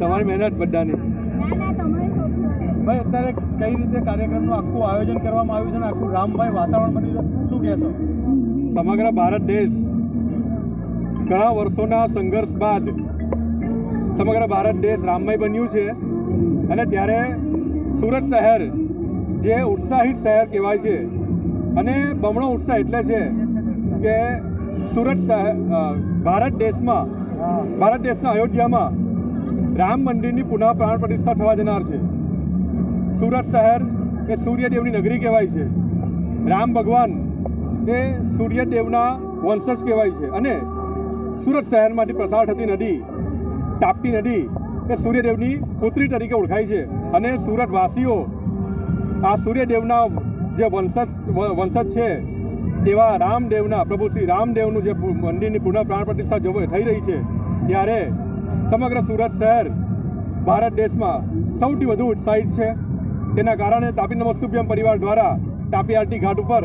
તમારી મહેનત બધાની. ભાઈ અત્યારે કઈ રીતે કાર્યક્રમનું આખું આયોજન કરવામાં આવ્યું છે અને આખું રામભાઈ વાતાવરણ બન્યું છે? શું કહેશો સમગ્ર ભારત દેશ ઘણા વર્ષોના સંઘર્ષ બાદ સમગ્ર ભારત દેશ રામમય બન્યું છે. અને ત્યારે સુરત શહેર જે ઉત્સાહિત શહેર કહેવાય છે અને બમણો ઉત્સાહ એટલે છે કે સુરત શહેર ભારત દેશમાં ભારત દેશના અયોધ્યામાં રામ મંદિરની પુનઃ પ્રાણ પ્રતિષ્ઠા થવા જનાર છે. સુરત શહેર એ સૂર્યદેવની નગરી કહેવાય છે. રામ ભગવાન એ સૂર્યદેવના વંશજ કહેવાય છે અને સુરત શહેરમાંથી પસાર થતી નદી, તાપતી નદી એ સૂર્યદેવની પુત્રી તરીકે ઓળખાય છે અને સુરતવાસીઓ આ સૂર્યદેવના જે વંશજ વંશજ છે તેવા રામદેવના, પ્રભુ શ્રી રામદેવનું જે મંદિરની પુનઃ પ્રાણ પ્રતિષ્ઠા થઈ રહી છે, ત્યારે સમગ્ર સુરત શહેર ભારત દેશમાં સૌથી વધુ ઉત્સાહિત છે. તેના કારણે તાપી નમસ્તુભ્યમ પરિવાર દ્વારા તાપી આરટી ઘાટ ઉપર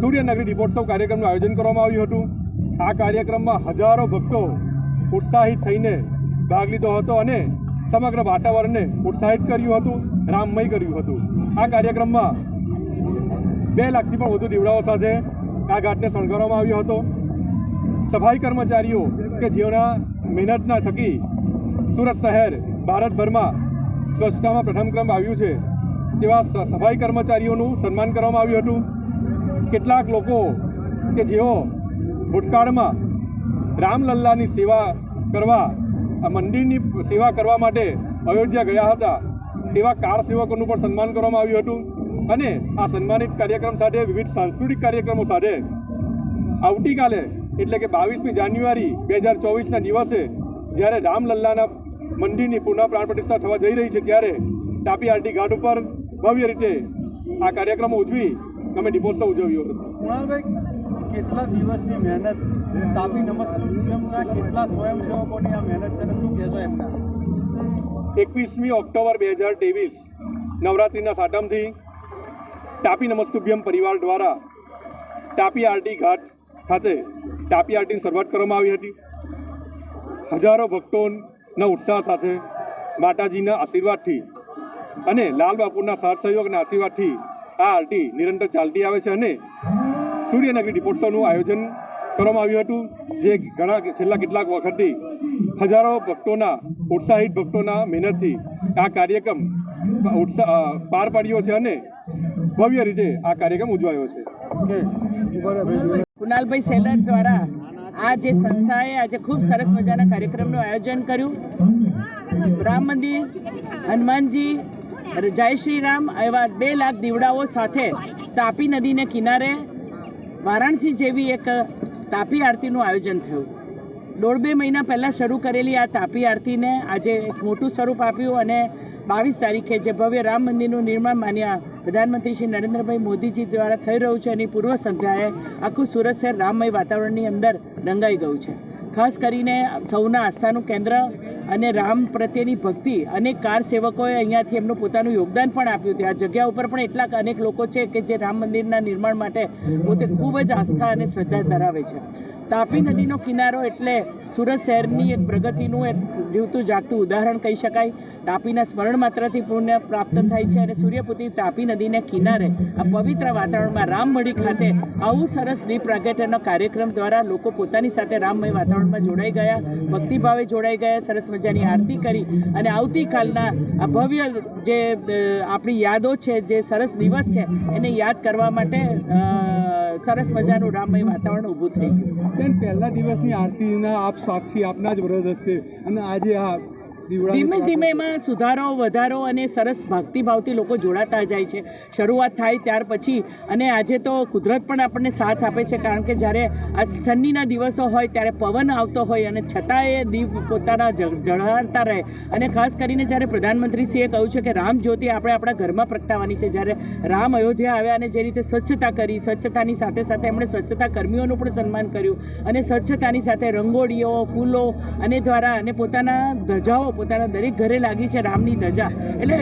સૂર્યનગરી દીપોત્સવ કાર્યક્રમનું આયોજન કરવામાં આવ્યું હતું. આ કાર્યક્રમમાં હજારો ભક્તો ઉત્સાહિત થઈને ભાગ લીધો હતો અને સમગ્ર વાતાવરણને ઉત્સાહિત કર્યું હતું, રામમય કર્યું હતું. આ કાર્યક્રમમાં બે લાખથી પણ વધુ દીવડાઓ સાથે આ ઘાટને શણગારવામાં આવ્યો હતો. સફાઈ કર્મચારીઓ કે જેઓના મહેનતના થકી સુરત શહેર ભારતભરમાં સ્વચ્છતામાં પ્રથમ ક્રમ આવ્યું છે તેવા સફાઈ કર્મચારીઓનું સન્માન કરવામાં આવ્યું હતું. કેટલાક લોકો કે જેઓ ભૂતકાળમાં રામલલ્લાની સેવા કરવા, આ મંદિરની સેવા કરવા માટે અયોધ્યા ગયા હતા, તેવા કાર સેવકોનું પણ સન્માન કરવામાં આવ્યું હતું અને આ સન્માનિત કાર્યક્રમ સાથે વિવિધ સાંસ્કૃતિક કાર્યક્રમો સાથે આવતીકાલે એટલે કે બાવીસમી જાન્યુઆરી બે હજાર ચોવીસના દિવસે જ્યારે રામલલ્લાના મંદિરની પુનઃ પ્રાણ પ્રતિષ્ઠા થવા જઈ રહી છે ત્યારે તાપી આરટી ઘાટ ઉપર ભવ્ય રીતે આ કાર્યક્રમો ઉજવી અમે દીપોત્સવ ઉજવ્યો હતો. કુણાલભાઈ કેટલા દિવસની મહેનત? તાપી કેટલા સ્વયંસેવકોની આ મહેનત છે શું કહેશો એમના? એકવીસમી ઓક્ટોબર બે હજાર ત્રેવીસ નવરાત્રિના સાટમથી તાપી નમસ્તુભ્યમ પરિવાર દ્વારા તાપી આરટી ઘાટ ખાતે તાપી આરટીની શરૂઆત કરવામાં આવી હતી. હજારો ભક્તોના ઉત્સાહ સાથે માતાજીના આશીર્વાદથી અને લાલ બાપુના સાથ સહયોગના આશીર્વાદથી આ આરટી નિરંતર ચાલતી આવે છે અને સૂર્યનગરી દીપોત્સવનું આયોજન કરવામાં આવ્યું હતું, જે ઘણા છેલ્લા કેટલાક વખતથી હજારો ભક્તોના, ઉત્સાહિત ભક્તોના મહેનતથી આ કાર્યક્રમ ઉત્સાહ પાર પાડ્યો છે અને ભવ્ય રીતે આ કાર્યક્રમ ઉજવાયો છે. કુનાલભાઈ સેલર દ્વારા આ જે સંસ્થાએ આજે ખૂબ સરસ મજાના કાર્યક્રમનું આયોજન કર્યું. રામ મંદિર, હનુમાનજી, જય શ્રી રામ એવા બે લાખ દીવડાઓ સાથે તાપી નદીને કિનારે વારાણસી જેવી એક તાપી આરતીનું આયોજન થયું. દોઢ બે મહિના પહેલાં શરૂ કરેલી આ તાપી આરતીને આજે એક મોટું સ્વરૂપ આપ્યું અને બાવીસ તારીખે જે ભવ્ય રામ મંદિરનું નિર્માણ માન્યા પ્રધાનમંત્રી શ્રી નરેન્દ્રભાઈ મોદીજી દ્વારા થઈ રહ્યું છે એની પૂર્વ સંધ્યાએ આખું સુરત શહેર રામમય વાતાવરણની અંદર રંગાઈ ગયું છે. ખાસ કરીને સૌના આસ્થાનું કેન્દ્ર અને રામ પ્રત્યેની ભક્તિ અનેક કાર સેવકોએ અહીંયાથી એમનું પોતાનું યોગદાન પણ આપ્યું હતું. આ જગ્યા ઉપર પણ એટલા અનેક લોકો છે કે જે રામ મંદિરના નિર્માણ માટે પોતે ખૂબ જ આસ્થા અને શ્રદ્ધા ધરાવે છે. તાપી નદીનો કિનારો એટલે સુરત શહેરની એક પ્રગતિનું એક જીવતું જાગતું ઉદાહરણ કહી શકાય. તાપીના સ્મરણ માત્રથી પુણ્ય પ્રાપ્ત થાય છે અને સૂર્યપુત્રી તાપી નદીને કિનારે આ પવિત્ર વાતાવરણમાં રામમઢી ખાતે આવું સરસ દીપ પ્રગટનનો કાર્યક્રમ દ્વારા લોકો પોતાની સાથે રામમય વાતાવરણમાં જોડાઈ ગયા, ભક્તિભાવે જોડાઈ ગયા, સરસ મજાની આરતી કરી અને આવતીકાલના આ ભવ્ય જે આપણી યાદો છે, જે સરસ દિવસ છે, એને યાદ કરવા માટે સરસ મજાનું રામમય વાતાવરણ ઊભું થઈ ગયું. બેન, પહેલા દિવસની આરતીના આપ સાક્ષી આપના જ વ્રત હશે. અને આજે આ ધીમે ધીમે એમાં સુધારો વધારો અને સરસ ભક્તિભાવથી લોકો જોડાતા જાય છે. શરૂઆત થાય ત્યાર પછી અને આજે તો કુદરત પણ આપણને સાથ આપે છે કારણ કે જ્યારે આ ઠંડીના દિવસો હોય ત્યારે પવન આવતો હોય અને છતાં એ દીપ પોતાના જ- રહે. અને ખાસ કરીને જ્યારે પ્રધાનમંત્રીશ્રીએ કહ્યું છે કે રામ જ્યોતિ આપણે આપણા ઘરમાં પ્રગટાવવાની છે જ્યારે રામ અયોધ્યા આવ્યા અને જે રીતે સ્વચ્છતા કરી સ્વચ્છતાની સાથે સાથે એમણે સ્વચ્છતા કર્મીઓનું પણ સન્માન કર્યું અને સ્વચ્છતાની સાથે રંગોળીઓ ફૂલો અને દ્વારા અને પોતાના ધજાઓ પોતાના દરેક ઘરે લાગી છે રામની ધજા. એટલે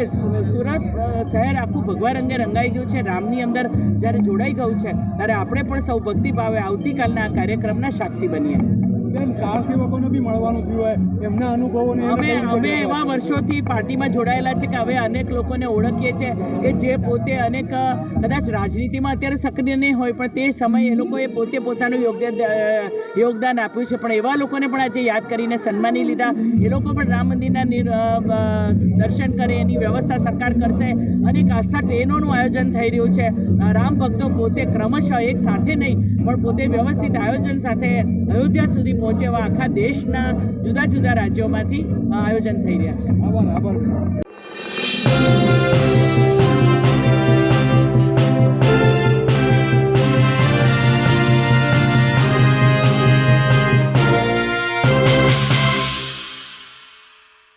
સુરત શહેર આખું ભગવા રંગે રંગાઈ ગયું છે, રામની અંદર જ્યારે જોડાઈ ગયું છે, ત્યારે આપણે પણ સૌ ભક્તિભાવે આવતીકાલના આ કાર્યક્રમના સાક્ષી બનીએ. બેન કાર સેવકોને બી મળવાનું થયું હોય. એમના અનુભવોને અમે અમે એવા વર્ષોથી પાર્ટીમાં જોડાયેલા છે કે હવે અનેક લોકોને ઓળખીએ છીએ કે જે પોતે અનેક કદાચ રાજનીતિમાં અત્યારે સક્રિય નહીં હોય પણ તે સમયે એ લોકોએ પોતે પોતાનું યોગદાન યોગદાન આપ્યું છે. પણ એવા લોકોને પણ આજે યાદ કરીને સન્માની લીધા. એ લોકો પણ રામ મંદિરના દર્શન કરે એની વ્યવસ્થા સરકાર કરશે. અને એક આસ્થા ટ્રેનોનું આયોજન થઈ રહ્યું છે. રામ ભક્તો પોતે ક્રમશઃ એક સાથે નહીં પણ પોતે વ્યવસ્થિત આયોજન સાથે અયોધ્યા સુધી પહોંચે એવા આખા દેશના જુદા જુદા રાજ્યોમાંથી આયોજન થઈ રહ્યા છે. આભાર આભાર.